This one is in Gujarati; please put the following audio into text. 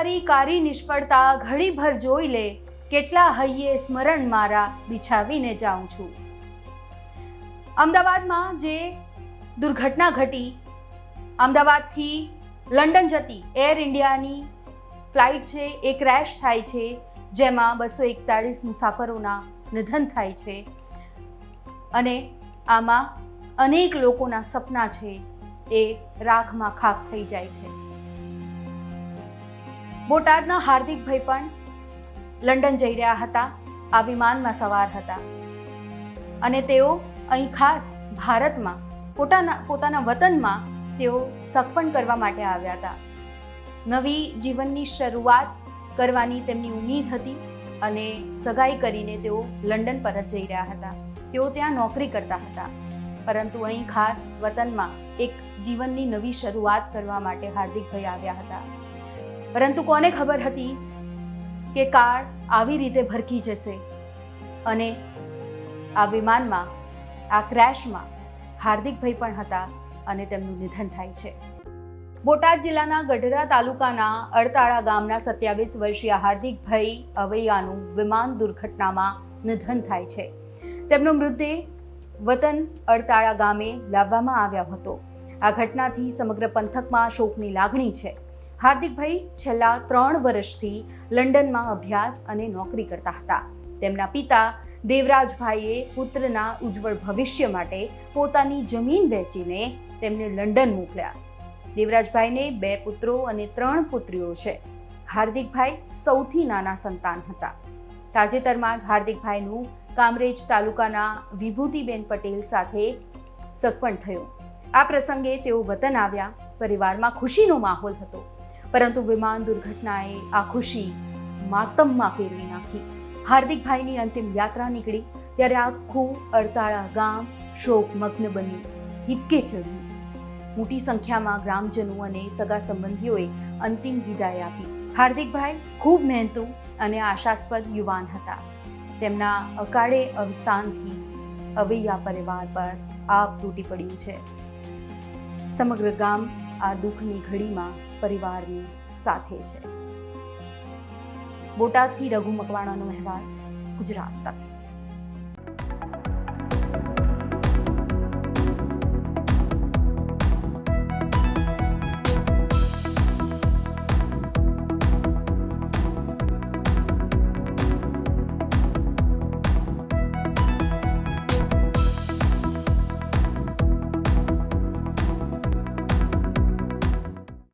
તારી કારી નિષ્ફળતા ઘડીભર જોઈ લે. કેટલા હૈયે સ્મરણ મારા બિછાવીને જાઉં છું. અમદાવાદમાં જે દુર્ઘટના ઘટી, અમદાવાદથી લંડન જતી એર ઇન્ડિયાની ફ્લાઇટ છે, એ ક્રેશ થાય છે, જેમાં બસો એકતાળીસ મુસાફરોના નિધન થાય છે. અને આમાં અનેક લોકોના સપના છે, એ રાખમાં ખાક થઈ જાય છે. બોટાદના હાર્દિકભાઈ પણ લંડન જઈ રહ્યા હતા. આ વિમાનમાં સવાર હતા. અને તેઓ અહીં ખાસ ભારતમાં, પોતાના પોતાના વતનમાં તેઓ સગપણ કરવા માટે આવ્યા હતા. નવી જીવનની શરૂઆત કરવાની તેમની ઉમીદ હતી અને સગાઈ કરીને તેઓ લંડન પરત જઈ રહ્યા હતા. તેઓ ત્યાં નોકરી કરતા હતા. પરંતુ અહીં ખાસ વતનમાં એક જીવનની નવી શરૂઆત કરવા માટે હાર્દિકભાઈ આવ્યા હતા. પરંતુ કોને ખબર હતી કે કાળ આવી રીતે ભરકી જશે અને આ વિમાનમાં, આ ક્રેશમાં હાર્દિકભાઈ પણ હતા અને તેમનું નિધન થાય છે. બોટાદ જિલ્લાના ગઢડા તાલુકાના અડતાળા ગામના સત્યાવીસ વર્ષીય હાર્દિકભાઈ અવૈયાનું વિમાન દુર્ઘટનામાં નિધન થાય છે. તેમનો મૃતદેહ વતન અડતાળા ગામે લાવવામાં આવ્યો હતો. આ ઘટનાથી સમગ્ર પંથકમાં શોકની લાગણી છે. હાર્દિકભાઈ છેલ્લા ત્રણ વર્ષથી લંડનમાં અભ્યાસ અને નોકરી કરતા હતા. તેમના પિતા દેવરાજભાઈએ પુત્રના ઉજ્જવળ ભવિષ્ય માટે પોતાની જમીન વેચીને તેમને લંડન મોકલ્યા. દેવરાજભાઈને બે પુત્રો અને ત્રણ પુત્રીઓ છે. હાર્દિકભાઈ સૌથી નાના સંતાન હતા. તાજેતરમાં જ હાર્દિકભાઈનું કામરેજ તાલુકાના વિભૂતિબેન પટેલ સાથે સગપણ થયું. આ પ્રસંગે તેઓ વતન આવ્યા, પરિવારમાં ખુશીનો માહોલ હતો. પરંતુ વિમાન દુર્ઘટનાએ આ ખુશી માતમમાં ફેરવી નાખી. હાર્દિકભાઈની અંતિમ યાત્રા નીકળી ત્યારે આખું અડતાળા ગામ શોકમગ્ન બન્યું. હિપકે ચડ્યું. મોટી સંખ્યામાં ગ્રામજનો અને સગા સંબંધીઓએ અંતિમ વિદાય આપી. હાર્દિકભાઈ ખૂબ મહેનતુ અને આશાસ્પદ યુવાન હતા. તેમના અકાળે અવસાનથી અવૈયા પરિવાર પર આપ તૂટી પડ્યું છે. સમગ્ર ગામ આ દુઃખની ઘડીમાં પરિવારની સાથે છે. બોટાદથી રઘુ મકવાણાનો અહેવાલ ગુજરાત તક.